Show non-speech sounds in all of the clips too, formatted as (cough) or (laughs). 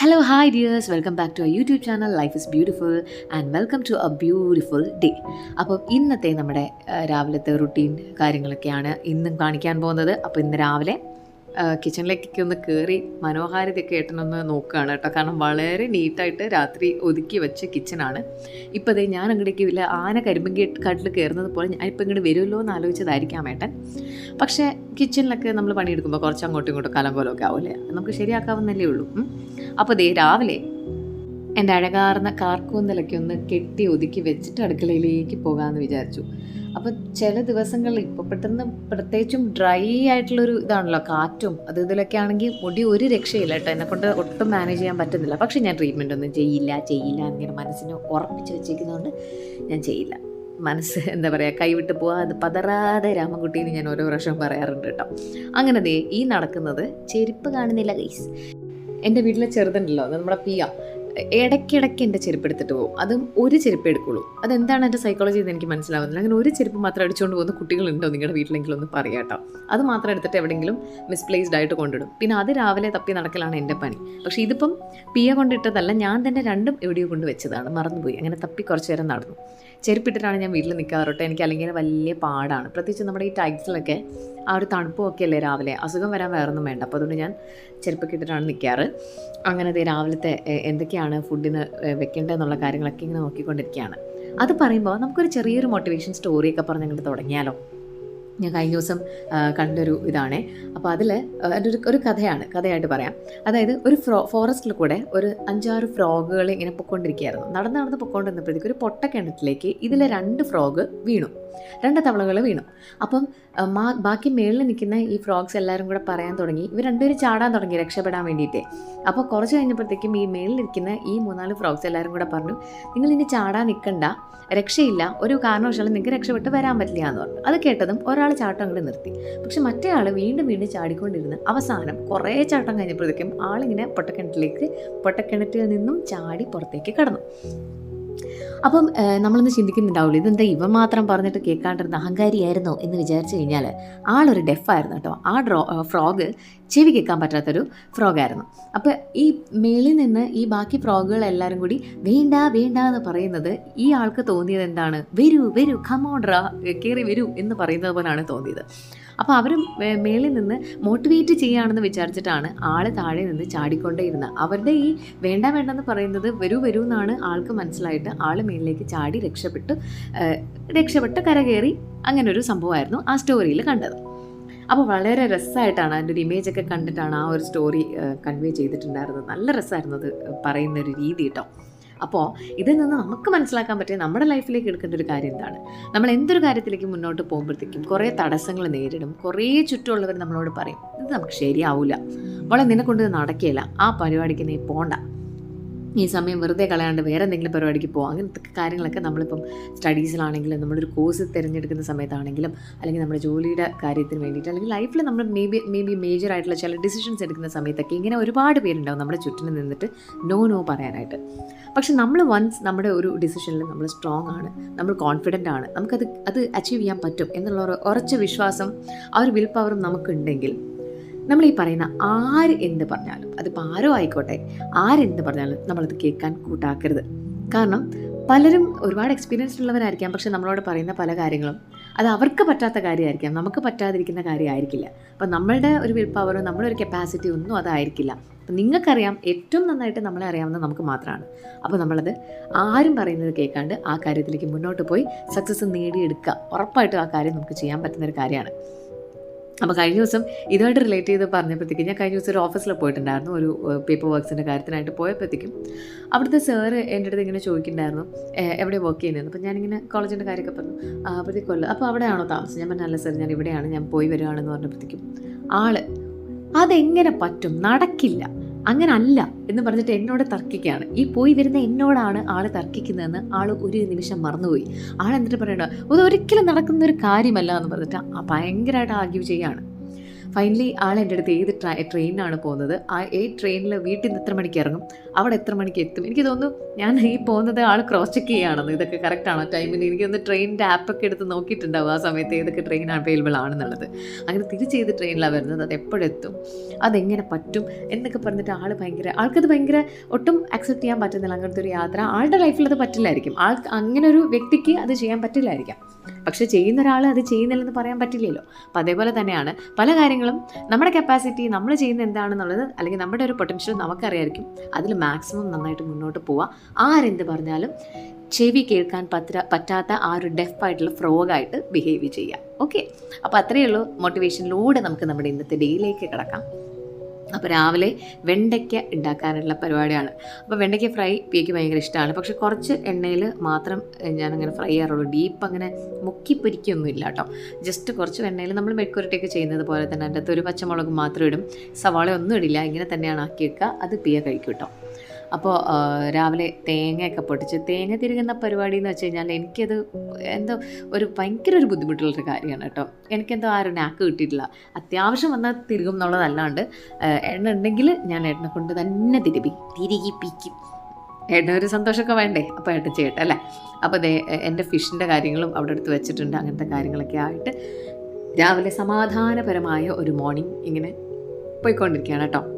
Hello hi dears welcome back to uh YouTube channel life is beautiful and welcome to a beautiful day അപ്പം ഇന്നത്തെ നമ്മുടെ രാവിലത്തെ routine കാര്യങ്ങളൊക്കെയാണ് ഇന്നും കാണിക്കാൻ പോകുന്നത്. അപ്പോൾ ഇന്ന് രാവിലെ കിച്ചണിലേക്കൊക്കെ ഒന്ന് കയറി മനോഹാരിതയൊക്കെ ഏട്ടനൊന്ന് നോക്കുകയാണ് കേട്ടോ. കാരണം വളരെ നീറ്റായിട്ട് രാത്രി ഒതുക്കി വെച്ച കിച്ചണാണ് ഇപ്പോൾ അതേ ഞാൻ അങ്ങോട്ടേക്ക് ഇല്ല ആന കരിമ്പങ്കി കാട്ടിൽ കയറുന്നത് പോലെ ഞാനിപ്പോൾ ഇങ്ങോട്ട് വരുമല്ലോ എന്ന് ആലോചിച്ചതായിരിക്കാം ഏട്ടൻ. പക്ഷേ കിച്ചണിലൊക്കെ നമ്മൾ പണിയെടുക്കുമ്പോൾ കുറച്ച് അങ്ങോട്ടും ഇങ്ങോട്ടും കലങ്കോലമൊക്കെ ആവില്ലേ നമുക്ക് ശരിയാക്കാവുന്നല്ലേ ഉള്ളൂ. അപ്പോൾ ദേ രാവിലെ എന്റെ അഴകാർന്ന കാർക്കൂന്തലൊക്കെ ഒന്ന് കെട്ടി ഒതുക്കി വെച്ചിട്ട് അടുക്കളയിലേക്ക് പോകാമെന്ന് വിചാരിച്ചു. അപ്പോൾ ചില ദിവസങ്ങളിൽ ഇപ്പോൾ പെട്ടെന്ന് പ്രത്യേകിച്ചും ഡ്രൈ ആയിട്ടുള്ളൊരു ഇതാണല്ലോ കാറ്റും അത് ഇതിലൊക്കെ ആണെങ്കിൽ മുടി ഒരു രക്ഷയില്ല കേട്ടോ. എന്നെ കൊണ്ട് ഒട്ടും മാനേജ് ചെയ്യാൻ പറ്റുന്നില്ല. പക്ഷെ ഞാൻ ട്രീറ്റ്മെന്റ് ഒന്നും ചെയ്യില്ല ചെയ്യില്ല എന്നിങ്ങനെ മനസ്സിനെ ഉറപ്പിച്ച് വെച്ചിരിക്കുന്നതുകൊണ്ട് ഞാൻ ചെയ്യില്ല. മനസ്സ് എന്താ പറയുക കൈവിട്ട് പോവാ അത് പതറാതെ രാമൻകുട്ടീന്ന് ഞാൻ ഓരോ പ്രാവശ്യം പറയാറുണ്ട് കേട്ടോ. അങ്ങനെ ദേ ഈ നടക്കുന്നത് ചെരുപ്പ് കാണുന്നില്ല ഗൈസ് എന്റെ വീട്ടിലെ ചെറുതുണ്ടല്ലോ നമ്മുടെ പിയ. ഇടയ്ക്കിടയ്ക്ക് എന്റെ ചെരുപ്പ് എടുത്തിട്ട് പോകും. അതും ഒരു ചെരുപ്പ് എടുക്കുള്ളൂ. അതെന്താണ് എന്റെ സൈക്കോളജി എന്ന് എനിക്ക് മനസ്സിലാവുന്നില്ല. അങ്ങനെ ഒരു ചെരുപ്പ് മാത്രം അടിച്ചുകൊണ്ട് പോകുന്ന കുട്ടികളുണ്ടോ നിങ്ങളുടെ വീട്ടിലെങ്കിലും ഒന്ന് പറയാം കേട്ടോ. അത് മാത്രം എടുത്തിട്ട് എവിടെയെങ്കിലും മിസ്പ്ലേസ്ഡ് ആയിട്ട് കൊണ്ടിടും. പിന്നെ അത് രാവിലെ തപ്പി നടക്കലാണ് എന്റെ പണി. പക്ഷേ ഇതിപ്പം പിയ കൊണ്ടിട്ടതല്ല ഞാൻ തന്നെ രണ്ടും എവിടെയോ കൊണ്ട് വെച്ചതാണ്. മറന്നുപോയി. അങ്ങനെ തപ്പി കുറച്ചു നേരം നടന്നു. ചെരുപ്പിട്ടിട്ടാണ് ഞാൻ വീട്ടിൽ നിൽക്കാറോട്ടെ എനിക്ക് അല്ലെങ്കിൽ വലിയ പാടാണ്. പ്രത്യേകിച്ച് നമ്മുടെ ഈ ടൈക്സിലൊക്കെ ആ ഒരു തണുപ്പൊക്കെ അല്ലേ രാവിലെ. അസുഖം വരാൻ വേറൊന്നും വേണ്ട. അപ്പോൾ അതുകൊണ്ട് ഞാൻ ചെരുപ്പൊക്കെ ഇട്ടിട്ടാണ് നിൽക്കാറ് അങ്ങനെ ദേ രാവിലത്തെ എന്തൊക്കെയാണ് എന്തൊക്കെയാണ് ഫുഡിന് വെക്കേണ്ടതെന്നുള്ള കാര്യങ്ങളൊക്കെ ഇങ്ങനെ നോക്കിക്കൊണ്ടിരിക്കുകയാണ്. അത് പറയുമ്പോൾ നമുക്കൊരു ചെറിയൊരു മോട്ടിവേഷൻ സ്റ്റോറിയൊക്കെ പറഞ്ഞ് അങ്ങോട്ട് തുടങ്ങിയാലോ? ഞാൻ കഴിഞ്ഞ ദിവസം കണ്ടൊരു ഇതാണേ. അപ്പോൾ അതിൽ ഒരു ഒരു കഥയാണ് കഥയായിട്ട് പറയാം. അതായത് ഒരു ഫ്രോ ഫോറസ്റ്റിൽ കൂടെ ഒരു അഞ്ചാറ് ഫ്രോഗുകൾ ഇങ്ങനെ പൊക്കോണ്ടിരിക്കുകയായിരുന്നു. നടന്ന് നടന്ന് പൊക്കോണ്ടിരുന്നപ്പോഴത്തേക്ക് ഒരു പൊട്ടക്കിണറ്റിലേക്ക് ഇതിലെ രണ്ട് ഫ്രോഗ് വീണു. രണ്ട് തവളകൾ വീണു. അപ്പം മാ- ബാക്കി മേളിൽ നിൽക്കുന്ന ഈ ഫ്രോഗ്സ് എല്ലാവരും കൂടെ പറയാൻ തുടങ്ങി. ഇവർ രണ്ടുപേരും ചാടാൻ തുടങ്ങി രക്ഷപ്പെടാൻ വേണ്ടിയിട്ട്. അപ്പോൾ കുറച്ച് കഴിഞ്ഞപ്പോഴത്തേക്കും ഈ മേളിലിരിക്കുന്ന ഈ മൂന്നാൽ ഫ്രോഗ്സ് എല്ലാവരും കൂടെ പറഞ്ഞു നിങ്ങൾ ഇനി ചാടാൻ നിൽക്കണ്ട രക്ഷയില്ല ഒരു കാരണവശാലും നിങ്ങൾക്ക് രക്ഷപ്പെട്ട് വരാൻ പറ്റില്ല എന്ന് പറഞ്ഞു. അത് കേട്ടതും ഒരാൾ ചാട്ടം അങ്ങോട്ട് നിർത്തി. പക്ഷെ മറ്റേ ആൾ വീണ്ടും വീണ്ടും ചാടിക്കൊണ്ടിരുന്ന് അവസാനം കുറേ ചാട്ടം കഴിഞ്ഞപ്പോഴത്തേക്കും ആളിങ്ങനെ പൊട്ടക്കിണറ്റിലേക്ക് പൊട്ടക്കിണറ്റിൽ നിന്നും ചാടി പുറത്തേക്ക് കടന്നു. അപ്പം നമ്മളൊന്ന് ചിന്തിക്കുന്നുണ്ടാവുള്ളൂ. ഇതെന്താ ഇവ മാത്രം പറഞ്ഞിട്ട് കേൾക്കാണ്ടിരുന്ന അഹങ്കാരിയായിരുന്നോ എന്ന് വിചാരിച്ചു കഴിഞ്ഞാൽ ആളൊരു ഡെഫായിരുന്നു കേട്ടോ. ആ ഡ്രോ ഫ്രോഗ് ചെവി കേൾക്കാൻ പറ്റാത്തൊരു ഫ്രോഗായിരുന്നു. അപ്പോൾ ഈ മേളിൽ നിന്ന് ഈ ബാക്കി ഫ്രോഗുകൾ എല്ലാവരും കൂടി വേണ്ട വേണ്ട എന്ന് പറയുന്നത് ഈ ആൾക്ക് തോന്നിയത് എന്താണ്? വരൂ വരൂ ഖമോഡ്ര കയറി വരൂ എന്ന് പറയുന്നത് പോലെയാണ് തോന്നിയത്. അപ്പോൾ അവർ മേളിൽ നിന്ന് മോട്ടിവേറ്റ് ചെയ്യുകയാണെന്ന് വിചാരിച്ചിട്ടാണ് ആൾ താഴെ നിന്ന് ചാടിക്കൊണ്ടേയിരുന്നത് അവരുടെ ഈ വേണ്ട വേണ്ടെന്ന് പറയുന്നത് വരൂ വരൂ എന്നാണ് ആൾക്ക് മനസ്സിലായിട്ട് ആൾ മേളിലേക്ക് ചാടി രക്ഷപ്പെട്ട് രക്ഷപ്പെട്ട് കരകയറി അങ്ങനെ ഒരു സംഭവമായിരുന്നു ആ സ്റ്റോറിയിൽ കണ്ടത്. അപ്പോൾ വളരെ രസമായിട്ടാണ് അതിന്റെ ഒരു ഇമേജ് ഒക്കെ കണ്ടിട്ടാണ് ആ ഒരു സ്റ്റോറി കൺവേ ചെയ്തിട്ടുണ്ടായിരുന്നത്. നല്ല രസമായിരുന്നു അത് പറയുന്ന ഒരു രീതി കേട്ടോ. അപ്പോൾ ഇതിൽ നിന്ന് നമുക്ക് മനസ്സിലാക്കാൻ പറ്റിയ നമ്മുടെ ലൈഫിലേക്ക് എടുക്കേണ്ട ഒരു കാര്യം എന്താണ്? നമ്മൾ എന്തൊരു കാര്യത്തിലേക്ക് മുന്നോട്ട് പോകുമ്പോഴത്തേക്കും കുറേ തടസ്സങ്ങൾ നേരിടും. കുറേ ചുറ്റുമുള്ളവർ നമ്മളോട് പറയും ഇത് നമുക്ക് ശരിയാവില്ല വളരെ നിന്നെ കൊണ്ട് നടക്കില്ല ആ പരിപാടിക്ക് നീ പോണ്ട. ഈ സമയം വെറുതെ കളയാണ്ട് വേറെ എന്തെങ്കിലും പരിപാടിക്ക് പോകാം അങ്ങനത്തെ കാര്യങ്ങളൊക്കെ നമ്മളിപ്പം സ്റ്റഡീസിലാണെങ്കിലും നമ്മളൊരു കോഴ്സ് തിരഞ്ഞെടുക്കുന്ന സമയത്താണെങ്കിലും അല്ലെങ്കിൽ നമ്മുടെ ജോലിയുടെ കാര്യത്തിന് വേണ്ടിയിട്ട് അല്ലെങ്കിൽ ലൈഫിൽ നമ്മൾ may be may be major ആയിട്ടുള്ള ചില ഡിസിഷൻസ് എടുക്കുന്ന സമയത്തൊക്കെ ഇങ്ങനെ ഒരുപാട് പേരുണ്ടാവും നമ്മുടെ ചുറ്റിനും നിന്നിട്ട് നോ നോ പറയാനായിട്ട്. പക്ഷെ നമ്മൾ വൺസ് നമ്മുടെ ഒരു ഡിസിഷനിൽ നമ്മൾ സ്ട്രോങ് ആണ് നമ്മൾ കോൺഫിഡന്റ് ആണ് നമുക്കത് അത് അച്ചീവ് ചെയ്യാൻ പറ്റും എന്നുള്ള ഉറച്ച വിശ്വാസം ആ ഒരു വിൽ പവറും നമുക്കുണ്ടെങ്കിൽ നമ്മൾ ഈ പറയുന്ന ആര് എന്ത് പറഞ്ഞാലും അതിപ്പോൾ ആരോ ആയിക്കോട്ടെ ആരെന്ത് പറഞ്ഞാലും നമ്മളത് കേൾക്കാൻ കൂട്ടാക്കരുത്. കാരണം പലരും ഒരുപാട് എക്സ്പീരിയൻസ് ഉള്ളവരായിരിക്കാം പക്ഷെ നമ്മളോട് പറയുന്ന പല കാര്യങ്ങളും അത് അവർക്ക് പറ്റാത്ത കാര്യമായിരിക്കാം നമുക്ക് പറ്റാതിരിക്കുന്ന കാര്യമായിരിക്കില്ല. അപ്പം നമ്മളുടെ ഒരു വിൽ പവറും നമ്മുടെ ഒരു കപ്പാസിറ്റി ഒന്നും അതായിരിക്കില്ല. അപ്പം നിങ്ങൾക്കറിയാം ഏറ്റവും നന്നായിട്ട് നമ്മളെ അറിയാവുന്നത് നമുക്ക് മാത്രമാണ്. അപ്പോൾ നമ്മളത് ആരും പറയുന്നത് കേൾക്കാണ്ട് ആ കാര്യത്തിലേക്ക് മുന്നോട്ട് പോയി സക്സസ് നേടിയെടുക്കുക. ഉറപ്പായിട്ടും ആ കാര്യം നമുക്ക് ചെയ്യാൻ പറ്റുന്ന ഒരു കാര്യമാണ്. അപ്പോൾ കഴിഞ്ഞ ദിവസം ഇതുമായിട്ട് റിലേറ്റ് ചെയ്ത് പറഞ്ഞപ്പോഴത്തേക്കും ഞാൻ കഴിഞ്ഞ ദിവസം ഒരു ഓഫീസിൽ പോയിട്ടുണ്ടായിരുന്നു. ഒരു പേപ്പർ വർക്ക്സിന്റെ കാര്യത്തിനായിട്ട് പോയപ്പോഴത്തേക്കും അവിടുത്തെ സാറ് എന്റെ അടുത്ത് ഇങ്ങനെ ചോദിക്കുന്നുണ്ടായിരുന്നു എവിടെ വർക്ക് ചെയ്യുന്നത് അപ്പോൾ ഞാനിങ്ങനെ കോളേജിന്റെ കാര്യമൊക്കെ പറഞ്ഞു "ആ, അപ്പോഴത്തേക്ക് കൊല്ലം അപ്പോൾ അവിടെയാണോ താമസം? ഞാൻ പറഞ്ഞല്ല സാർ ഞാൻ ഇവിടെയാണ് ഞാൻ പോയി വരികയാണെന്ന് പറഞ്ഞപ്പോഴത്തേക്കും ആൾ അതെങ്ങനെ പറ്റും? നടക്കില്ല. അങ്ങനെ അല്ല എന്ന് പറഞ്ഞിട്ട് എന്നോട് തർക്കിക്കുകയാണ്. ഈ പോയി വരുന്ന എന്നോടാണ് ആൾ തർക്കിക്കുന്നതെന്ന് ആൾ ഒരു നിമിഷം മറന്നുപോയി. ആൾ എന്നിട്ട് പറയണ്ട അത് ഒരിക്കലും നടക്കുന്ന ഒരു കാര്യമല്ല എന്ന് പറഞ്ഞിട്ട് ഭയങ്കരമായിട്ട് ആർഗ്യൂ ചെയ്യാണ്. ഫൈനലി ആൾ എന്റെ അടുത്ത് ഏത് ട്രാ ട്രെയിനിനാണ് പോകുന്നത്? ആ ഏത് ട്രെയിനിൽ വീട്ടിൽ നിന്ന് എത്ര മണിക്ക് ഇറങ്ങും? അവിടെ എത്ര മണിക്ക് എത്തും? എനിക്ക് തോന്നുന്നു ഞാൻ ഈ പോകുന്നത് ആൾ ക്രോസ് ചെക്ക് ചെയ്യുകയാണെന്ന് ഇതൊക്കെ കറക്റ്റാണോ ടൈമിന് എനിക്കൊന്ന് ട്രെയിനിന്റെ ആപ്പൊക്കെ എടുത്ത് നോക്കിയിട്ടുണ്ടാവും ആ സമയത്ത് ഏതൊക്കെ ട്രെയിൻ അവൈലബിൾ ആണെന്നുള്ളത്. അങ്ങനെ തിരിച്ച് ചെയ്ത് ട്രെയിനിലാണ് വരുന്നത്? അത് എപ്പോഴെത്തും അതെങ്ങനെ പറ്റും? എന്നൊക്കെ പറഞ്ഞിട്ട് ആൾ ഭയങ്കര ആൾക്കത് ഭയങ്കര ഒട്ടും അക്സെപ്റ്റ് ചെയ്യാൻ പറ്റുന്നില്ല. അങ്ങനത്തെ ഒരു യാത്ര. ആളുടെ ലൈഫിൽ അത് പറ്റില്ലായിരിക്കും. ആൾക്ക് അങ്ങനെ ഒരു വ്യക്തിക്ക് അത് ചെയ്യാൻ പറ്റില്ലായിരിക്കാം. പക്ഷെ ചെയ്യുന്ന ഒരാൾ അത് ചെയ്യുന്നില്ലെന്ന് പറയാൻ പറ്റില്ലല്ലോ. അപ്പോൾ അതേപോലെ തന്നെയാണ് പല കാര്യങ്ങളും നമ്മുടെ കപ്പാസിറ്റി നമ്മൾ ചെയ്യുന്ന എന്താണെന്നുള്ളത് അല്ലെങ്കിൽ നമ്മുടെ ഒരു പൊട്ടൻഷ്യൽ നമുക്കറിയായിരിക്കും. അതിൽ മാക്സിമം നന്നായിട്ട് മുന്നോട്ട് പോവുക. ആരെന്ത് പറഞ്ഞാലും ചെവി കേൾക്കാൻ പറ്റ പറ്റാത്ത ആ ഒരു ഡെഫ് ആയിട്ടുള്ള ഫ്രോഗായിട്ട് ബിഹേവ് ചെയ്യുക. ഓക്കെ അപ്പോൾ അത്രയേ ഉള്ളൂ മോട്ടിവേഷനിലൂടെ നമുക്ക് നമ്മുടെ ഇന്നത്തെ ഡേയിലേക്ക് കിടക്കാം. അപ്പോൾ രാവിലെ വെണ്ടയ്ക്ക ഉണ്ടാക്കാനുള്ള പരിപാടിയാണ്. അപ്പോൾ വെണ്ടയ്ക്ക ഫ്രൈ പിക്ക് ഭയങ്കര ഇഷ്ടമാണ് പക്ഷെ കുറച്ച് എണ്ണയിൽ മാത്രം ഞാനങ്ങനെ ഫ്രൈ ചെയ്യാറുള്ളൂ. ഡീപ്പ് അങ്ങനെ മുക്കി പൊരിക്കൊന്നും ഇല്ല കേട്ടോ ജസ്റ്റ് കുറച്ച് എണ്ണയിൽ നമ്മൾ മെഴുക്കുരട്ടിയൊക്കെ ചെയ്യുന്നത് പോലെ തന്നെ അതിന്റെ അകത്ത് ഒരു പച്ചമുളക് മാത്രം ഇടും. സവാള ഒന്നും ഇടില്ല. ഇങ്ങനെ തന്നെയാണ് ആക്കി വെക്കുക അത് പിയ കഴിക്കും കേട്ടോ അപ്പോൾ രാവിലെ തേങ്ങയൊക്കെ പൊട്ടിച്ച് തേങ്ങ തിരികുന്ന പരിപാടി എന്ന് വെച്ച് കഴിഞ്ഞാൽ എനിക്കത് എന്തോ ഒരു ഭയങ്കര ഒരു ബുദ്ധിമുട്ടുള്ളൊരു കാര്യമാണ് കേട്ടോ. എനിക്കെന്തോ ആ ഒരു നാക്ക് കിട്ടിയിട്ടില്ല. അത്യാവശ്യം വന്നാൽ തിരുകും എന്നുള്ളതല്ലാണ്ട് എണ്ണ ഉണ്ടെങ്കിൽ ഞാൻ എണ്ണ കൊണ്ട് തന്നെ തിരുപ്പി തിരികിപ്പിക്കും. ഏട്ടൻ ഒരു സന്തോഷമൊക്കെ വേണ്ടേ? അപ്പോൾ ഏട്ടൻ ചെയ്യട്ടെ അല്ലേ? അപ്പോൾ ദേ എന്റെ ഫിഷിന്റെ കാര്യങ്ങളും അവിടെ എടുത്ത് വെച്ചിട്ടുണ്ട്. അങ്ങനത്തെ കാര്യങ്ങളൊക്കെ ആയിട്ട് രാവിലെ സമാധാനപരമായ ഒരു മോർണിംഗ് ഇങ്ങനെ പോയിക്കൊണ്ടിരിക്കുകയാണ് കേട്ടോ.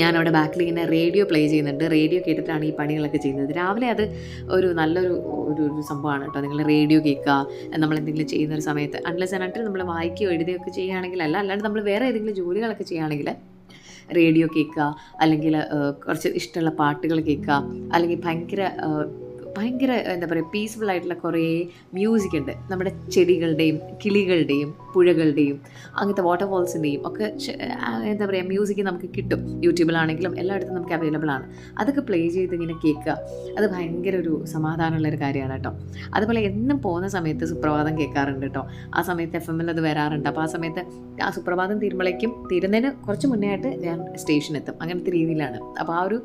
ഞാനവിടെ ബാക്കിൽ ഇങ്ങനെ റേഡിയോ പ്ലേ ചെയ്യുന്നുണ്ട്. റേഡിയോ കേട്ടിട്ടാണ് ഈ പണികളൊക്കെ ചെയ്യുന്നത്. രാവിലെ അത് ഒരു നല്ലൊരു ഒരു ഒരു സംഭവമാണ് കേട്ടോ. നിങ്ങൾ റേഡിയോ കേൾക്കുക നമ്മൾ എന്തെങ്കിലും ചെയ്യുന്ന ഒരു സമയത്ത്. അൺലെസ് ആയിട്ട് നമ്മൾ വായിക്കുകയോ എഴുതുകയോ ഒക്കെ ചെയ്യുകയാണെങ്കിൽ അല്ല അല്ലാണ്ട് നമ്മൾ വേറെ ഏതെങ്കിലും ജോലികളൊക്കെ ചെയ്യുകയാണെങ്കിൽ റേഡിയോ കേൾക്കുക അല്ലെങ്കിൽ കുറച്ച് ഇഷ്ടമുള്ള പാട്ടുകൾ കേൾക്കുക അല്ലെങ്കിൽ ഭയങ്കര ഭയങ്കര എന്താ പറയുക പീസ്ഫുൾ ആയിട്ടുള്ള കുറേ മ്യൂസിക് ഉണ്ട്. നമ്മുടെ ചെടികളുടെയും കിളികളുടെയും പുഴകളുടെയും അങ്ങനത്തെ വാട്ടർഫോൾസിന്റെയും ഒക്കെ എന്താ പറയുക മ്യൂസിക് നമുക്ക് കിട്ടും. യൂട്യൂബിലാണെങ്കിലും എല്ലായിടത്തും നമുക്ക് അവൈലബിൾ ആണ്. അതൊക്കെ പ്ലേ ചെയ്ത് ഇങ്ങനെ കേൾക്കുക അത് ഭയങ്കര ഒരു സമാധാനമുള്ള ഒരു കാര്യമാണ് കേട്ടോ. അതുപോലെ എന്നും പോകുന്ന സമയത്ത് സുപ്രഭാതം കേൾക്കാറുണ്ട് കേട്ടോ. ആ സമയത്ത് എഫ് എമ്മിൽ അത് വരാറുണ്ട്. അപ്പോൾ ആ സമയത്ത് ആ സുപ്രഭാതം തീരുമ്പോഴേക്കും തീരുന്നതിന് കുറച്ച് മുന്നേ ആയിട്ട് ഞാൻ സ്റ്റേഷനെത്തും അങ്ങനത്തെ രീതിയിലാണ്. അപ്പോൾ ആ ഒരു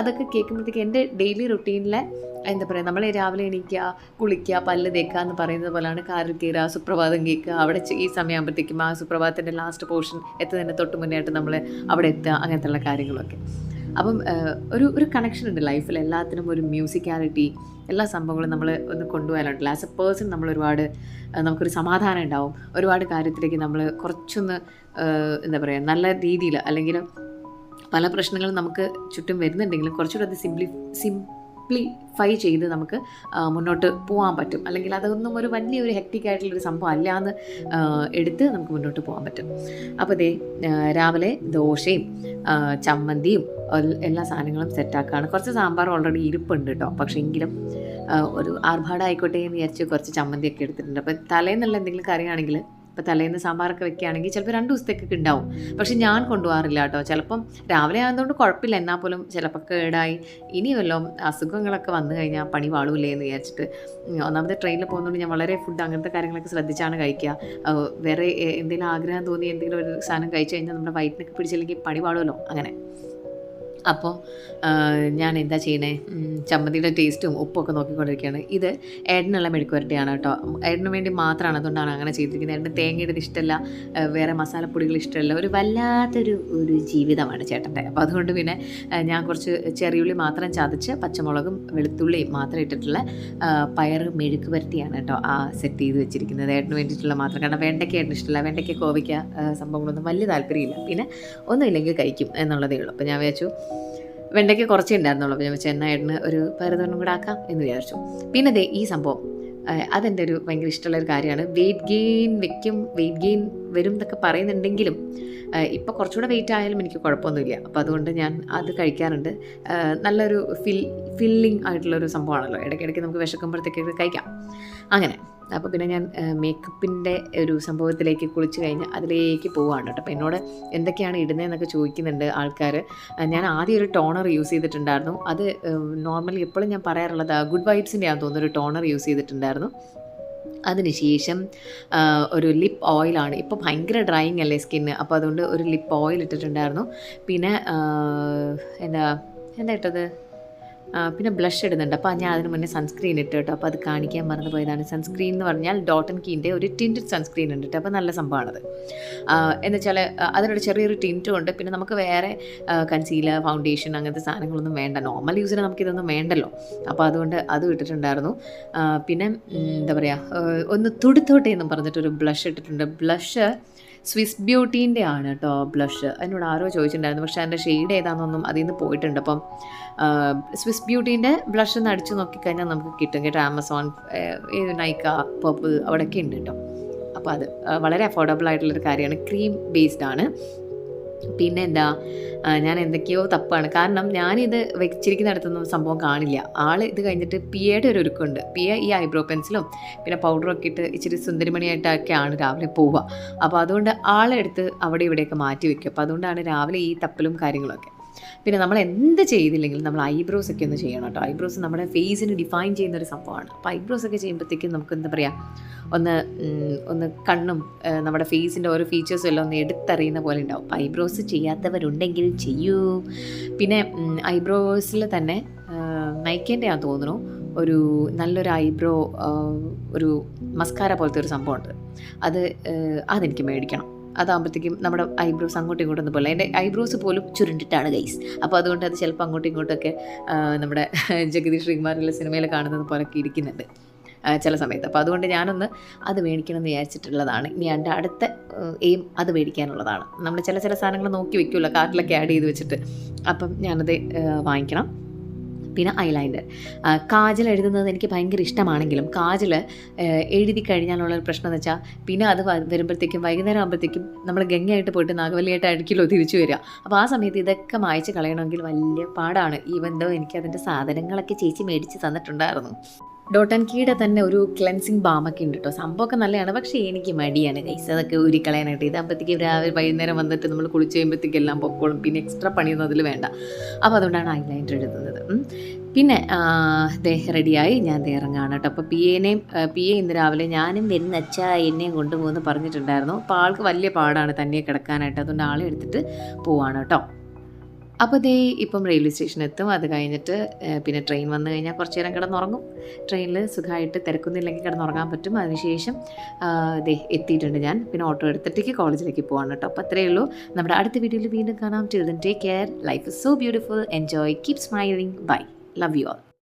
അതൊക്കെ കേൾക്കുമ്പോഴത്തേക്ക് എന്റെ ഡെയിലി റുട്ടീനിലെ എന്താ പറയുക നമ്മൾ രാവിലെ എണീക്കുക കുളിക്കുക പല്ല് തേക്കുക എന്ന് പറയുന്നത് പോലെയാണ് കാറിൽ കയറുക സുപ്രഭാതം കേൾക്കുക. അവിടെ ഈ സമയമാകുമ്പോഴത്തേക്കും ആ സുപ്രഭാതത്തിന്റെ ലാസ്റ്റ് പോർഷൻ എത്തുന്നതിന് തൊട്ട് മുന്നേ നമ്മൾ അവിടെ എത്തുക അങ്ങനത്തെയുള്ള കാര്യങ്ങളൊക്കെ. അപ്പം ഒരു ഒരു കണക്ഷൻ ഉണ്ട് ലൈഫിൽ എല്ലാത്തിനും ഒരു മ്യൂസിക്കാലിറ്റി എല്ലാ സംഭവങ്ങളും നമ്മൾ ഒന്ന് കൊണ്ടുപോകാനുണ്ടല്ലോ ആസ് എ പേഴ്സൺ നമ്മൾ ഒരുപാട് നമുക്കൊരു സമാധാനം ഉണ്ടാവും. ഒരുപാട് കാര്യത്തിലേക്ക് നമ്മൾ കുറച്ചൊന്ന് എന്താ പറയുക നല്ല രീതിയിൽ അല്ലെങ്കിൽ പല പ്രശ്നങ്ങളും നമുക്ക് ചുറ്റും വരുന്നുണ്ടെങ്കിലും കുറച്ചുകൂടെ അത് സിംപ്ലി സിംപ്ലിഫൈ ചെയ്ത് നമുക്ക് മുന്നോട്ട് പോകാൻ പറ്റും. അല്ലെങ്കിൽ അതൊന്നും ഒരു വലിയൊരു ഹെക്റ്റിക് ആയിട്ടുള്ളൊരു സംഭവം അല്ല എന്ന് എടുത്ത് നമുക്ക് മുന്നോട്ട് പോകാൻ പറ്റും. അപ്പോൾ ദേ രാവിലെ ദോശയും ചമ്മന്തിയും എല്ലാ സാധനങ്ങളും സെറ്റാക്കുകയാണ് കുറച്ച് സാമ്പാർ ഓൾറെഡി ഇരിപ്പുണ്ട് കേട്ടോ പക്ഷേ എങ്കിലും ഒരു ആർഭാടം ആയിക്കോട്ടെ എന്ന് വിചാരിച്ച് കുറച്ച് ചമ്മന്തിയൊക്കെ എടുത്തിട്ടുണ്ട്. അപ്പോൾ തലേന്നുള്ള എന്തെങ്കിലും കറിയാണെങ്കിൽ ഇപ്പോൾ തലേന്ന് സാമ്പാറൊക്കെ വെക്കുകയാണെങ്കിൽ ചിലപ്പോൾ രണ്ട് ദിവസത്തേക്കൊക്കെ ഉണ്ടാവും. പക്ഷെ ഞാൻ കൊണ്ടുപോകാറില്ല കേട്ടോ. ചിലപ്പം രാവിലെ ആയതുകൊണ്ട് കുഴപ്പമില്ല. എന്നാൽ പോലും ചിലപ്പോൾ കേടായി. ഇനി വല്ലതും അസുഖങ്ങളൊക്കെ വന്നു കഴിഞ്ഞാൽ പണി വാളൂലേ എന്ന് വിചാരിച്ചിട്ട് ഒന്നാമത് ട്രെയിനിൽ പോകുന്നതുകൊണ്ട് ഞാൻ വളരെ ഫുഡ് അങ്ങനത്തെ കാര്യങ്ങളൊക്കെ ശ്രദ്ധിച്ചാണ് കഴിക്കുക. വേറെ എന്തെങ്കിലും ആഗ്രഹം തോന്നി എന്തെങ്കിലും ഒരു സാധനം കഴിച്ചു കഴിഞ്ഞാൽ നമ്മുടെ വയറ്റിനൊക്കെ പിടിച്ചില്ലെങ്കിൽ പണി പാടുമല്ലോ അങ്ങനെ. അപ്പോൾ ഞാൻ എന്താ ചെയ്യണേ? ചമ്മന്തിയുടെ ടേസ്റ്റും ഉപ്പൊക്കെ നോക്കിക്കൊണ്ടിരിക്കുകയാണ് ഇത് ഏട്ടനുള്ള ആണ് കേട്ടോ. ഏട്ടന് വേണ്ടി മാത്രമാണ് അതുകൊണ്ടാണ് അങ്ങനെ ചെയ്തിരിക്കുന്നത്. ഏട്ടന് തേങ്ങയുടെ ഇഷ്ടമല്ല വേറെ മസാലപ്പൊടികൾ ഇഷ്ടമല്ല ഒരു വല്ലാത്തൊരു ഒരു ജീവിതമാണ് ചേട്ടന്റെ. അപ്പോൾ അതുകൊണ്ട് പിന്നെ ഞാൻ കുറച്ച് ചെറിയുള്ളി മാത്രം ചതച്ച് പച്ചമുളകും വെളുത്തുള്ളിയും മാത്രം ഇട്ടിട്ടുള്ള പയർ മെഴുക്ക് വരട്ടിയാണ് കേട്ടോ ആ സെറ്റ് ചെയ്ത് വെച്ചിരിക്കുന്നത്. ഏട്ടന് വേണ്ടിയിട്ടുള്ള മാത്രം. കാരണം വെണ്ടയ്ക്ക ഏട്ടന് ഇഷ്ടമല്ല വെണ്ടയ്ക്ക കോവയ്ക്ക സംഭവങ്ങളൊന്നും വലിയ താല്പര്യമില്ല. പിന്നെ ഒന്നുമില്ലെങ്കിൽ കഴിക്കും എന്നുള്ളതേ ഉള്ളൂ. അപ്പോൾ ഞാൻ വിചാരിച്ചു വെണ്ടയ്ക്ക് കുറച്ചേ ഉണ്ടായിരുന്നുള്ളൂ. അപ്പോൾ ഞാൻ എന്നാ ഒരു പയറുതൊന്നും കൂടെ ആക്കാം എന്ന് വിചാരിച്ചു. പിന്നെ ദേ ഈ സംഭവം അതെന്റെ ഒരു ഭയങ്കര ഇഷ്ടമുള്ള ഒരു കാര്യമാണ്. വെയിറ്റ് ഗെയിൻ വെക്കും വെയിറ്റ് ഗെയിൻ വരും എന്നൊക്കെ പറയുന്നുണ്ടെങ്കിലും ഇപ്പോൾ കുറച്ചുകൂടെ വെയിറ്റ് ആയാലും എനിക്ക് കുഴപ്പമൊന്നുമില്ല. അപ്പോൾ അതുകൊണ്ട് ഞാൻ അത് കഴിക്കാറുണ്ട്. നല്ലൊരു ഫിൽ ഫില്ലിംഗ് ആയിട്ടുള്ളൊരു സംഭവമാണല്ലോ. ഇടയ്ക്കിടയ്ക്ക് നമുക്ക് വിശക്കുമ്പോഴത്തേക്കൊക്കെ കഴിക്കാം. അങ്ങനെ. അപ്പോൾ പിന്നെ ഞാൻ മേക്കപ്പിന്റെ ഒരു സംഭവത്തിലേക്ക് കുളിച്ച് കഴിഞ്ഞ് അതിലേക്ക് പോവാണ് കേട്ടോ. അപ്പോൾ എന്നോട് എന്തൊക്കെയാണ് ഇടുന്നതെന്നൊക്കെ ചോദിക്കുന്നുണ്ട് ആൾക്കാർ ഞാൻ ആദ്യം ഒരു ടോണർ യൂസ് ചെയ്തിട്ടുണ്ടായിരുന്നു. അത് നോർമലി എപ്പോഴും ഞാൻ പറയാറുള്ളത് ഗുഡ് വൈബ്സിന്റെ ആണെന്ന് തോന്നുന്നു. ഒരു ടോണർ യൂസ് ചെയ്തിട്ടുണ്ടായിരുന്നു. അതിനുശേഷം ഒരു ലിപ്പ് ഓയിലാണ് ഇപ്പോൾ ഭയങ്കര ഡ്രൈയിങ് അല്ലേ സ്കിന്ന് അപ്പോൾ അതുകൊണ്ട് ഒരു ലിപ്പ് ഓയിൽ ഇട്ടിട്ടുണ്ടായിരുന്നു. പിന്നെ എന്താ എന്താ ഇട്ടത്? പിന്നെ ബ്ലഷ് ഇടുന്നുണ്ട്. അപ്പോൾ ഞാൻ അതിന് മുന്നേ സൺസ്ക്രീൻ ഇട്ട് കേട്ടോ. അപ്പോൾ അത് കാണിക്കാൻ മറന്നു പോയതാണ് സൺസ്ക്രീൻ എന്ന് പറഞ്ഞാൽ ഡോട്ടൻ കീന്റെ ഒരു ടിന്റഡ് സൺസ്ക്രീൻ ഉണ്ട് കേട്ടോ. അപ്പോൾ നല്ല അത് എന്ന് വെച്ചാൽ അതിനൊരു ചെറിയൊരു ടിന്റും ഉണ്ട്. പിന്നെ നമുക്ക് വേറെ കൺസീലർ ഫൗണ്ടേഷൻ അങ്ങനത്തെ സാധനങ്ങളൊന്നും വേണ്ട. നോർമൽ യൂസിന് നമുക്കിതൊന്നും വേണ്ടല്ലോ. അപ്പോൾ അതുകൊണ്ട് അത് ഇട്ടിട്ടുണ്ടായിരുന്നു. പിന്നെ എന്താ പറയുക ഒന്ന് തുടുത്തോട്ടെ എന്നും പറഞ്ഞിട്ടൊരു ബ്ലഷ് ഇട്ടിട്ടുണ്ട്. ബ്ലഷ് സ്വിസ് ബ്യൂട്ടീന്റെ ആണ് കേട്ടോ ബ്ലഷ് എന്നോട് ആരോ ചോദിച്ചിട്ടുണ്ടായിരുന്നു. പക്ഷേ അതിന്റെ ഷെയ്ഡ് ഏതാണെന്നൊന്നും അതിൽ നിന്ന് പോയിട്ടുണ്ട്. അപ്പം സ്വിസ് ബ്യൂട്ടീന്റെ ബ്ലഷ് ഒന്ന് അടിച്ചു നോക്കിക്കഴിഞ്ഞാൽ നമുക്ക് കിട്ടും കേട്ടോ. ആമസോൺ നൈക്ക പർപ്പിൾ അവിടെയൊക്കെ ഉണ്ട് കേട്ടോ അപ്പോൾ അത് വളരെ അഫോർഡബിൾ ആയിട്ടുള്ളൊരു കാര്യമാണ്. ക്രീം ബേസ്ഡ് ആണ്. പിന്നെ എന്താ ഞാൻ എന്തൊക്കെയോ തപ്പാണ്. കാരണം ഞാനിത് വെച്ചിരിക്കുന്നിടത്തൊന്നും സംഭവം കാണില്ല. ആൾ ഇത് കഴിഞ്ഞിട്ട് പിയയുടെ ഒരു ഒരുക്കുണ്ട്. പിയ ഈ ഐബ്രോ പെൻസിലും പിന്നെ പൗഡറൊക്കെ ഇട്ട് ഇച്ചിരി സുന്ദരിമണിയായിട്ടൊക്കെയാണ് രാവിലെ പോവുക അപ്പോൾ അതുകൊണ്ട് ആളെടുത്ത് അവിടെ ഇവിടെയൊക്കെ മാറ്റി വെക്കും. അപ്പോൾ അതുകൊണ്ടാണ് രാവിലെ ഈ തപ്പലും കാര്യങ്ങളൊക്കെ. പിന്നെ നമ്മൾ എന്ത് ചെയ്തില്ലെങ്കിലും നമ്മൾ ഐബ്രോസ് ഒക്കെ ഒന്ന് ചെയ്യണം കേട്ടോ. ഐബ്രോസ് നമ്മുടെ ഫേസിന് ഡിഫൈൻ ചെയ്യുന്ന ഒരു സംഭവമാണ്. അപ്പോൾ ഐബ്രോസ് ഒക്കെ ചെയ്യുമ്പോഴത്തേക്കും നമുക്ക് എന്താ പറയുക ഒന്ന് ഒന്ന് കണ്ണും നമ്മുടെ ഫേസിന്റെ ഓരോ ഫീച്ചേഴ്സും എല്ലാം ഒന്ന് എടുത്തറിയുന്ന പോലെ ഉണ്ടാവും. അപ്പോൾ ഐബ്രോസ് ചെയ്യാത്തവരുണ്ടെങ്കിൽ ചെയ്യൂ. പിന്നെ ഐബ്രോസിൽ തന്നെ നയിക്കേന്റെ ഞാൻ തോന്നുന്നു ഒരു നല്ലൊരു ഐബ്രോ ഒരു മസ്കാര പോലത്തെ ഒരു സംഭവമുണ്ട്. അത് അതെനിക്ക് മേടിക്കണം. അതാകുമ്പോഴത്തേക്കും നമ്മുടെ ഐബ്രോസ് അങ്ങോട്ടും ഇങ്ങോട്ടും പോലെ എന്റെ ഐബ്രോസ് പോലും ചുരുണ്ടിട്ടാണ് ഗൈസ് അപ്പോൾ അതുകൊണ്ട് അത് ചിലപ്പോൾ അങ്ങോട്ടും ഇങ്ങോട്ടൊക്കെ നമ്മുടെ (laughs) ജഗദീഷ് ശ്രീകുമാറിലെ സിനിമയിൽ കാണുന്നത് പോലൊക്കെ ഇരിക്കുന്നുണ്ട് ചില സമയത്ത്. അപ്പോൾ അതുകൊണ്ട് ഞാനൊന്ന് അത് മേടിക്കണം എന്ന് വിചാരിച്ചിട്ടുള്ളതാണ്. ഇനി എന്റെ അടുത്ത എയിം അത് മേടിക്കാനുള്ളതാണ്. നമ്മൾ ചില ചില സാധനങ്ങൾ നോക്കി വെക്കുമല്ലോ കാർട്ടിലൊക്കെ ആഡ് ചെയ്ത് വെച്ചിട്ട്. അപ്പം ഞാനത് വാങ്ങിക്കണം. പിന്നെ ഐലൈനർ. കാജൽ എഴുതുന്നത് എനിക്ക് ഭയങ്കര ഇഷ്ടമാണെങ്കിലും കാജൽ എഴുതി കഴിഞ്ഞാലുള്ള ഒരു പ്രശ്നം എന്ന് വെച്ചാൽ പിന്നെ അത് വരുമ്പോഴത്തേക്കും വൈകുന്നേരം ആകുമ്പോഴത്തേക്കും നമ്മൾ ഗംഗയായിട്ട് പോയിട്ട് നാഗവല്ലിയായിട്ട് അടുക്കിലോ തിരിച്ചു വരിക. അപ്പോൾ ആ സമയത്ത് ഇതൊക്കെ മായച്ച് കളയണമെങ്കിൽ വലിയ പാടാണ്. ഈവൻ ദോ എനിക്ക് അതിന്റെ സാധനങ്ങളൊക്കെ ചേച്ചി മേടിച്ച് തന്നിട്ടുണ്ടായിരുന്നു. ഡോട്ട് ആൻഡ് തന്നെ ഒരു ക്ലെൻസിങ് ബാമൊക്കെ ഉണ്ട് കേട്ടോ സംഭവമൊക്കെ നല്ലതാണ്. പക്ഷേ എനിക്ക് മടിയാണ് കൈസ് അതൊക്കെ ഉരുക്കളയാനായിട്ട്. ഇതാകുമ്പോഴത്തേക്കും രാവിലെ വൈകുന്നേരം വന്നിട്ട് നമ്മൾ കുളിച്ച് കഴിയുമ്പോഴത്തേക്കും എല്ലാം പൊക്കോളും പിന്നെ എക്സ്ട്രാ പണിയൊന്നും അതിൽ വേണ്ട. അപ്പോൾ അതുകൊണ്ടാണ് ഐലൈനർ എഴുതുന്നത്. പിന്നെ ദേ റെഡിയായി ഞാൻ ദേ ഇറങ്ങാണ് കേട്ടോ. അപ്പോൾ പി എനെയും പി എ ഇന്ന് രാവിലെ ഞാനും വരുന്ന അച്ഛ എന്നെയും കൊണ്ടുപോകുമെന്ന് പറഞ്ഞിട്ടുണ്ടായിരുന്നു. അപ്പോൾ ആൾക്ക് വലിയ പാടാണ് തന്നെ കിടക്കാനായിട്ട്. അതുകൊണ്ട് ആളെ എടുത്തിട്ട് പോവാണ് കേട്ടോ. അപ്പോൾ ദേ ഇപ്പം റെയിൽവേ സ്റ്റേഷൻ എത്തും. അത് കഴിഞ്ഞിട്ട് പിന്നെ ട്രെയിൻ വന്നു കഴിഞ്ഞാൽ കുറച്ച് നേരം കിടന്നുറങ്ങും. ട്രെയിനിൽ സുഖമായിട്ട് തിരക്കുന്നില്ലെങ്കിൽ കിടന്നുറങ്ങാൻ പറ്റും. അതിനുശേഷം ദേ എത്തിയിട്ടുണ്ട് ഞാൻ. പിന്നെ ഓട്ടോ എടുത്തിട്ടേക്ക് കോളേജിലേക്ക് പോവാണ് കേട്ടോ. അപ്പോൾ അത്രയേ ഉള്ളൂ. നമ്മുടെ അടുത്ത വീഡിയോയിൽ വീണ്ടും കാണാം. Till then take care life is so beautiful enjoy keep smiling bye love you all